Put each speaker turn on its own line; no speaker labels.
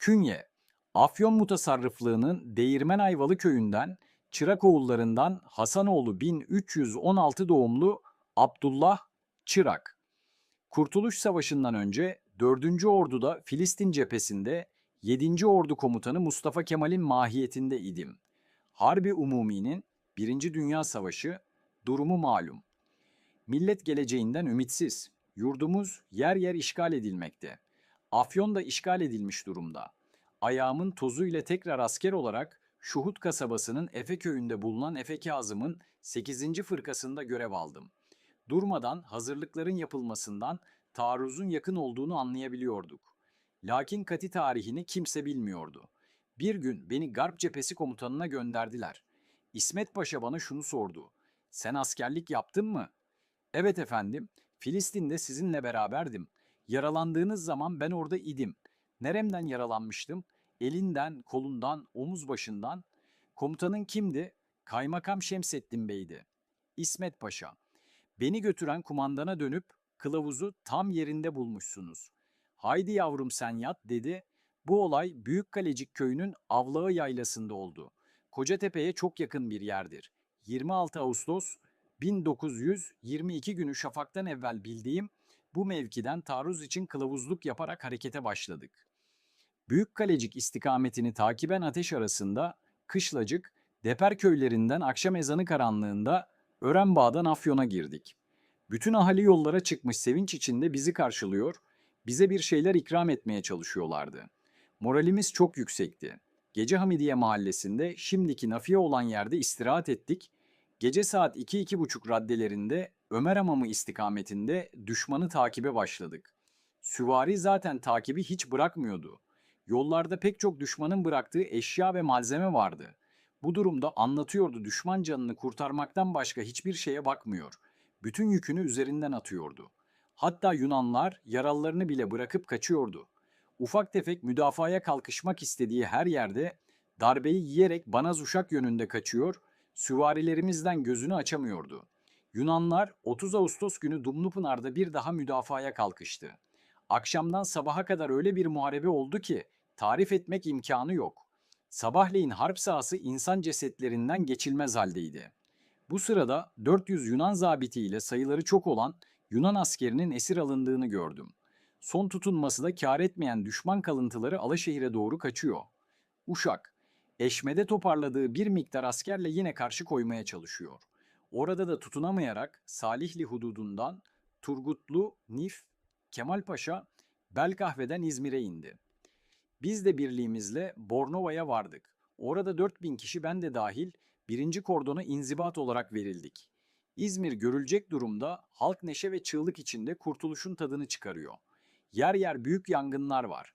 Künye, Afyon Mutasarrıflığı'nın Değirmen Ayvalı köyünden Çırakoğullarından Hasanoğlu 1316 doğumlu Abdullah Çırak. Kurtuluş Savaşı'ndan önce 4. Ordu'da Filistin cephesinde 7. Ordu Komutanı Mustafa Kemal'in mahiyetinde idim. Harbi Umumi'nin 1. Dünya Savaşı durumu malum. Millet geleceğinden ümitsiz. Yurdumuz yer yer işgal edilmekte. Afyon da işgal edilmiş durumda. Ayağımın tozuyla tekrar asker olarak Şuhut kasabasının Efe köyünde bulunan Efe Kazım'ın 8. fırkasında görev aldım. Durmadan hazırlıkların yapılmasından taarruzun yakın olduğunu anlayabiliyorduk. Lakin Kati tarihini kimse bilmiyordu. Bir gün beni Garp Cephesi komutanına gönderdiler. İsmet Paşa bana şunu sordu. Sen askerlik yaptın mı? Evet efendim. Filistin'de sizinle beraberdim. Yaralandığınız zaman ben orada idim. Neremden yaralanmıştım? Elinden, kolundan, omuz başından. Komutanın kimdi? Kaymakam Şemsettin Bey'di. İsmet Paşa. Beni götüren kumandana dönüp kılavuzu tam yerinde bulmuşsunuz. Haydi yavrum sen yat dedi. Bu olay Büyükkalecik köyünün Avlağı yaylasında oldu. Kocatepe'ye çok yakın bir yerdir. 26 Ağustos 1922 günü şafaktan evvel bildiğim bu mevkiden taarruz için kılavuzluk yaparak harekete başladık. Büyükkalecik istikametini takiben ateş arasında Kışlacık, Deper köylerinden akşam ezanı karanlığında Örenbağ'dan Afyon'a girdik. Bütün ahali yollara çıkmış sevinç içinde bizi karşılıyor, bize bir şeyler ikram etmeye çalışıyorlardı. Moralimiz çok yüksekti. Gece Hamidiye mahallesinde şimdiki Nafiye olan yerde istirahat ettik. Gece saat 2-2.30 raddelerinde Ömer Hamamı istikametinde düşmanı takibe başladık. Süvari zaten takibi hiç bırakmıyordu. Yollarda pek çok düşmanın bıraktığı eşya ve malzeme vardı. Bu durumda anlatıyordu düşman canını kurtarmaktan başka hiçbir şeye bakmıyor. Bütün yükünü üzerinden atıyordu. Hatta Yunanlar yaralılarını bile bırakıp kaçıyordu. Ufak tefek müdafaya kalkışmak istediği her yerde darbeyi yiyerek Banaz Uşak yönünde kaçıyor, süvarilerimizden gözünü açamıyordu. Yunanlar 30 Ağustos günü Dumlupınar'da bir daha müdafaya kalkıştı. Akşamdan sabaha kadar öyle bir muharebe oldu ki tarif etmek imkanı yok. Sabahleyin harp sahası insan cesetlerinden geçilmez haldeydi. Bu sırada 400 Yunan zabiti ile sayıları çok olan Yunan askerinin esir alındığını gördüm. Son tutunması da kâr etmeyen düşman kalıntıları Alaşehir'e doğru kaçıyor. Uşak, Eşme'de toparladığı bir miktar askerle yine karşı koymaya çalışıyor. Orada da tutunamayarak Salihli hududundan Turgutlu, Nif, Kemalpaşa, Belkahve'den İzmir'e indi. Biz de birliğimizle Bornova'ya vardık. Orada 4000 kişi ben de dahil birinci kordona inzibat olarak verildik. İzmir görülecek durumda halk neşe ve çığlık içinde kurtuluşun tadını çıkarıyor. Yer yer büyük yangınlar var.